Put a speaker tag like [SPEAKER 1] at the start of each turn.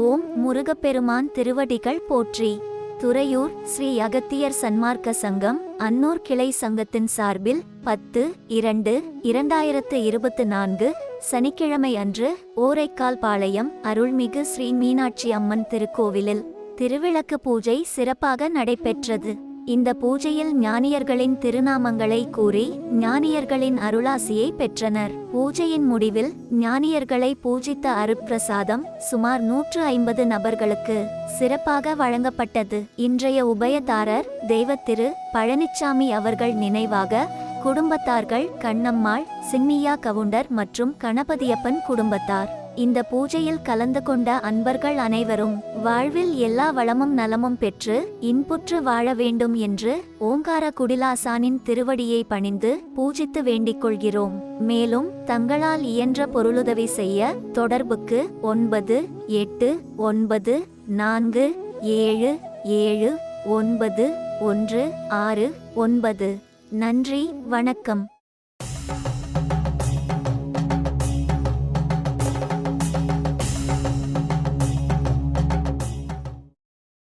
[SPEAKER 1] ஓம் முருகப்பெருமான் திருவடிகள் போற்றி. துறையூர் ஸ்ரீ அகத்தியர் சன்மார்க்க சங்கம் அன்னூர் கிளை சங்கத்தின் சார்பில் பத்து இரண்டு இரண்டாயிரத்து இருபத்து நான்கு சனிக்கிழமை அன்று ஓரைக்கால் பாளையம் அருள்மிகு ஸ்ரீ மீனாட்சி அம்மன் திருக்கோவிலில் திருவிளக்கு பூஜை சிறப்பாக நடைபெற்றது. இந்த பூஜையில் ஞானியர்களின் திருநாமங்களை கூறி ஞானியர்களின் அருளாசியை பெற்றனர். பூஜையின் முடிவில் ஞானியர்களை பூஜித்த அருட்பிரசாதம் சுமார் நூற்று ஐம்பது நபர்களுக்கு சிறப்பாக வழங்கப்பட்டது. இன்றைய உபயதாரர் தெய்வத்திரு பழனிச்சாமி அவர்கள் நினைவாக குடும்பத்தார்கள் கண்ணம்மாள் சின்னியா கவுண்டர் மற்றும் கணபதியப்பன் குடும்பத்தார். இந்த பூஜையில் கலந்து கொண்ட அன்பர்கள் அனைவரும் வாழ்வில் எல்லா வளமும் நலமும் பெற்று இன்புற்று வாழ வேண்டும் என்று ஓங்கார குடிலாசானின் திருவடியை பணிந்து பூஜித்து வேண்டிக் கொள்கிறோம். மேலும் தங்களால் இயன்ற பொருளுதவி செய்ய தொடர்புக்கு ஒன்பது எட்டு ஒன்பது நான்கு ஏழு ஏழு ஒன்பது ஒன்று ஆறு ஒன்பது. நன்றி வணக்கம்.